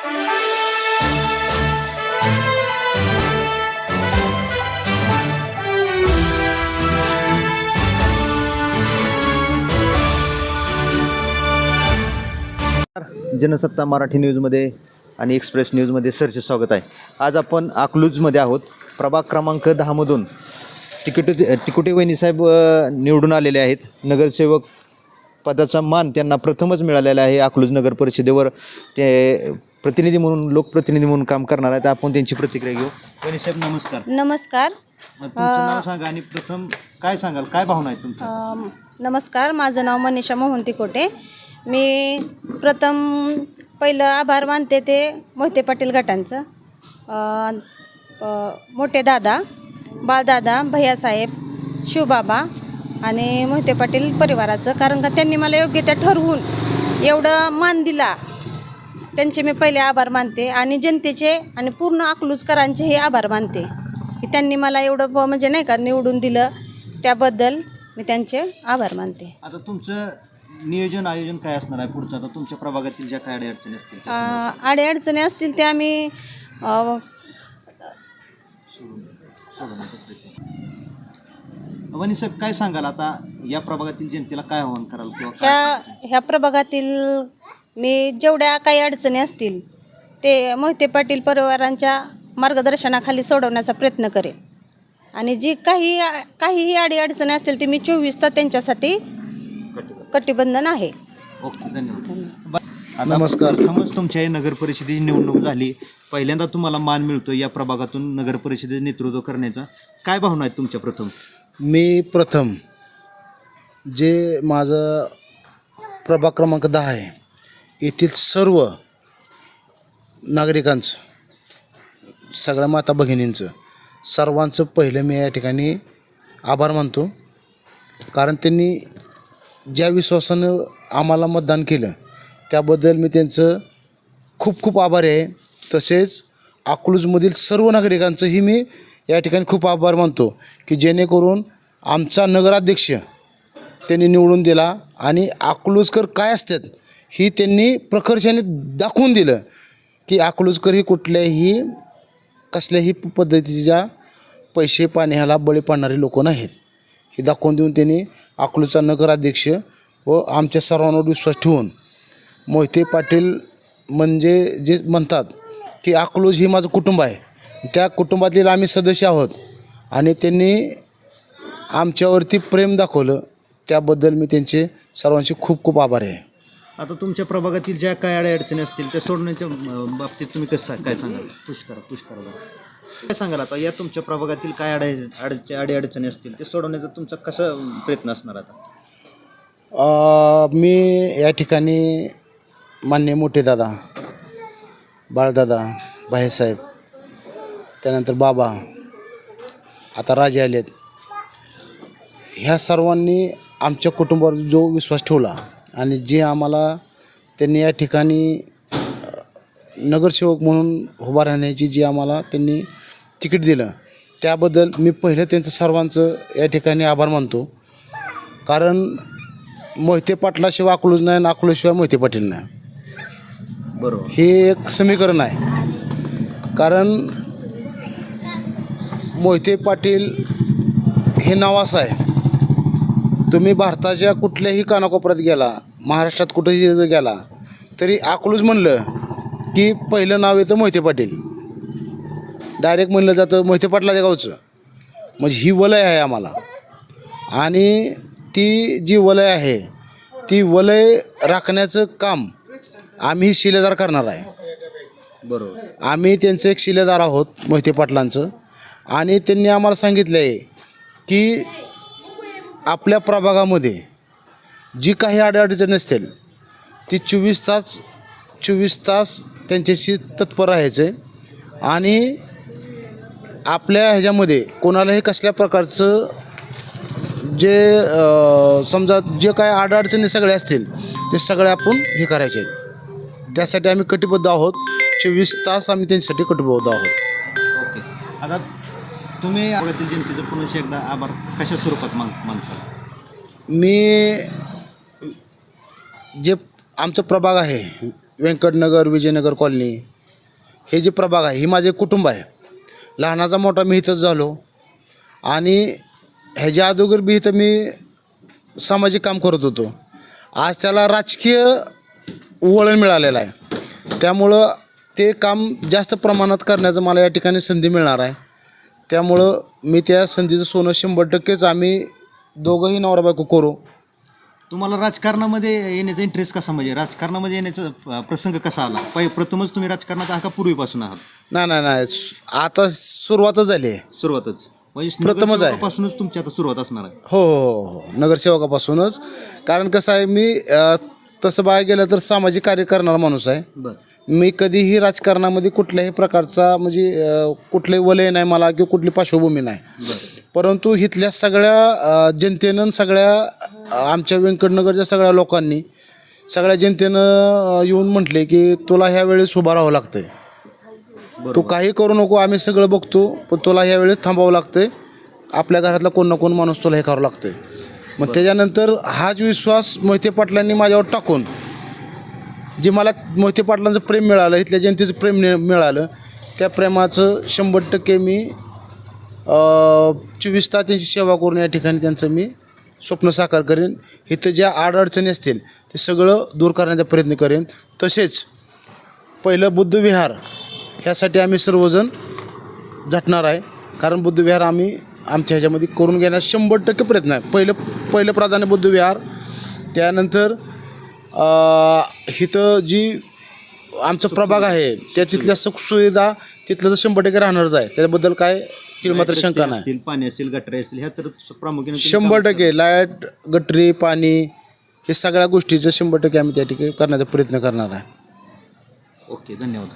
जनसत्ता मराठी न्यूजमध्ये आणि एक्सप्रेस न्यूजमध्ये सरचे स्वागत आहे. आज आपण अकलूजमध्ये आहोत. प्रभाग क्रमांक दहामधून तिकिटे तिकुटे वहिनीसाहेब निवडून आलेले आहेत. नगरसेवक पदाचा मान त्यांना प्रथमच मिळालेला आहे अकलूज नगर परिषदेवर. ते प्रतिनिधी म्हणून लोकप्रतिनिधी म्हणून काम करणार आहेत. आपण त्यांची प्रतिक्रिया घेऊ. वहिनीसाहेब नमस्कार. नमस्कार. तुमचं नाव सांगा आणि प्रथम काय सांगाल? काय भावना आहे तुमच्या? अम, नमस्कार. माझं नाव मनीषा मोहन तिकोटे मी प्रथम पहिलं आभार मानते ते मोहिते पाटील गटांचं. अ, मोठे दादा बाळदादा भैयासाहेब शिवबाबा आणि मोहिते पाटील परिवाराचं. कारण का त्यांनी मला योग्य त्या ठरवून एवढं मान दिला. त्यांचे मी पहिले आभार मानते आणि जनतेचे आणि पूर्ण अकलूजकरांचे हे आभार मानते की त्यांनी मला एवढं म्हणजे नाही का निवडून दिलं त्याबद्दल मी त्यांचे आभार मानते. आता तुमचं नियोजन आयोजन काय असणार आहे पुढचं? आता तुमच्या प्रभागातील ज्या काय अडचणी असतील त्या अडीअडचणी असतील ते आम्ही अ, वनी साहेब काय सांगाल आता या प्रभागातील जनतेला काय आव्हान कराल किंवा काय ह्या ह्या प्रभागातील मी जेवढ्या काही अडचणी असतील ते मोहिते पाटील परिवारांच्या मार्गदर्शनाखाली सोडवण्याचा प्रयत्न करेन. आणि जी काही काहीही अडीअडचणी असतील ते मी चोवीस तास त्यांच्यासाठी कटिबंधन आहे. ओके धन्यवाद. आता नमस्कार. प्रथमच तुमच्या या नगर परिषदेची निवडणूक झाली. पहिल्यांदा तुम्हाला मान मिळतो या प्रभागातून नगर परिषदेचे नेतृत्व करण्याचा. काय भावना आहेत तुमच्या प्रथम? मी प्रथम जे माझं प्रभाग क्रमांक दहा आहे येथील सर्व नागरिकांचं सगळ्या माता भगिनींचं सर्वांचं पहिलं मी या ठिकाणी आभार मानतो. कारण त्यांनी ज्या विश्वासानं आम्हाला मतदान केलं त्याबद्दल मी त्यांचं खूप खूप आभारी आहे. तसेच अकलूजमधील सर्व नागरिकांचंही मी या ठिकाणी खूप आभार मानतो की जेणेकरून आमचा नगराध्यक्ष त्यांनी निवडून दिला आणि अकलूजकर काय असतात ही त्यांनी प्रकर्षाने दाखवून दिलं की अकलूजकर ही कुठल्याही कसल्याही पद्धतीच्या पैसे पाणी ह्याला बळी पाडणारे लोक नाहीत. हे दाखवून देऊन त्यांनी अकलूजचा नगराध्यक्ष व आमच्या सर्वांवर विश्वास ठेवून मोहिते पाटील म्हणजे जे म्हणतात की अकलूज ही माझं कुटुंब आहे. त्या कुटुंबातील आम्ही सदस्य आहोत आणि त्यांनी आमच्यावरती प्रेम दाखवलं. त्याबद्दल मी त्यांचे सर्वांचे खूप खूप आभारी आहे. आता तुमच्या प्रभागातील ज्या काय अडचणी असतील त्या सोडण्याच्या बाबतीत तुम्ही कसं काय सांगाल? पुश करा पुश करा बरं. काय सांगाल आता? या तुमच्या प्रभागातील काय अड अडचणी अडीअडचणी असतील ते सोडवण्याचा तुमचा कसा प्रयत्न असणार आता? मी या ठिकाणी मान्य मोठे दादा बाळदादा भाईसाहेब त्यानंतर बाबा आता राजे आलेत. ह्या सर्वांनी आमच्या कुटुंबावर जो विश्वास ठेवला आणि जे आम्हाला त्यांनी या ठिकाणी नगरसेवक म्हणून उभा राहण्याची जी आम्हाला त्यांनी तिकीट दिलं त्याबद्दल मी पहिलं त्यांचं सर्वांचं या ठिकाणी आभार मानतो. कारण मोहिते पाटलाशिवाय अकलूज नाही आणि अकलूजशिवाय मोहिते पाटील नाही. बरोबर. हे एक समीकरण आहे. कारण मोहिते पाटील हे नाव असं आहे. तुम्ही भारताच्या कुठल्याही कानाकोपऱ्यात गेला महाराष्ट्रात कुठेही गेला तरी अकलूज म्हणलं की पहिलं नाव येतं मोहिते पाटील. डायरेक्ट म्हणलं जातं मोहिते पाटलाच्या गावचं. म्हणजे ही वलय आहे आम्हाला. आणि ती जी वलय आहे ती वलय राखण्याचं काम आम्ही शिलेदार करणार आहे. बरोबर. आम्ही त्यांचं एक शिलेदार आहोत मोहिते पाटलांचं. आणि त्यांनी आम्हाला सांगितलं आहे की आपल्या प्रभागामध्ये जी काही अडचणी असतील ती चोवीस तास चोवीस तास त्यांच्याशी तत्पर राहायचं. आणि आपल्या ह्याच्यामध्ये कोणालाही कसल्या प्रकारचं जे समजा जे काय अडचणी सगळे असतील ते सगळे आपण हे करायचे. आहेत त्यासाठी आम्ही कटिबद्ध आहोत. चोवीस तास आम्ही त्यांच्यासाठी कटिबद्ध आहोत. ओके. आता तुम्ही जनतेचं पुन्हा एकदा आभार. कशा स्वरूपात मान मानता? मी जे आमचं प्रभाग आहे व्यंकटनगर विजयनगर कॉलनी हे जे प्रभाग आहे हे माझे कुटुंब आहे. लहानाचा मोठा मी इथंच झालो आणि ह्याच्या अगोदर बी इथं मी सामाजिक काम करत होतो. आज त्याला राजकीय वळण मिळालेलं आहे. त्यामुळं ते काम जास्त प्रमाणात करण्याचं मला या ठिकाणी संधी मिळणार आहे. त्यामुळं मी त्या संधीचं सोनं शंभर टक्केच आम्ही दोघंही नवरा बायको करू. तुम्हाला राजकारणामध्ये येण्याचा इंटरेस्ट कसा म्हणजे? राजकारणामध्ये येण्याचा प्रसंग कसा आला? पहि प्रथमच तुम्ही राजकारणात आहात का पूर्वीपासून आहात? नाही नाही नाही. आता सुरुवातच झाली आहे. सुरुवातच. म्हणजे प्रथमच आहे. पासूनच तुमची आता सुरुवात असणार आहे. हो हो हो नगरसेवकापासूनच. कारण कसं आहे मी तसं बघायला गेलं तर सामाजिक कार्य करणारा माणूस आहे. बरं. मी कधीही राजकारणामध्ये कुठल्याही प्रकारचा म्हणजे अ, कुठलंही वलय नाही मला किंवा कुठली पार्श्वभूमी नाही. परंतु इथल्या सगळ्या जनतेनं सगळ्या आमच्या व्यंकटनगरच्या सगळ्या लोकांनी सगळ्या जनतेनं येऊन म्हटले की तुला ह्या वेळेस उभं राहावं लागतंय. तू काही करू नको आम्ही सगळं बघतो पण तुला ह्या वेळेस थांबावं लागतंय. आपल्या घरातला कोण ना कोण माणूस तुला हे करावं लागतंय. मग त्याच्यानंतर हाच विश्वास मोहिते पाटलांनी माझ्यावर टाकून जे मला मोहिते पाटलांचं प्रेम मिळालं इथल्या जनतेचं प्रेम मिळालं त्या प्रेमाचं शंभर टक्के मी चोवीस तास त्यांची सेवा करून या ठिकाणी त्यांचं मी स्वप्न साकार करेन. इथं ज्या आडअडचणी असतील ते सगळं दूर करण्याचा प्रयत्न करेन. तसेच पहिलं बुद्धविहार ह्यासाठी आम्ही सर्वजण झटणार आहे. कारण बुद्धविहार आम्ही आमच्या ह्याच्यामध्ये करून घेण्यास शंभर टक्के प्रयत्न आहे. पहिलं पहिलं प्राधान्य बुद्धविहार त्यानंतर इथं जी आमचा प्रभाग आहे त्या तिथल्या सुखसुविधा तिथलं तर शंभर टक्के राहणारच आहे. त्याच्याबद्दल काय तिला मात्र शंका नाही. पाणी असेल गटरे असतील ह्या तर प्रामुख्याने शंभर टक्के लाइट गटरी पाणी हे सगळ्या गोष्टीचं शंभर टक्के आम्ही त्या ठिकाणी करण्याचा प्रयत्न करणार आहे. ओके धन्यवाद.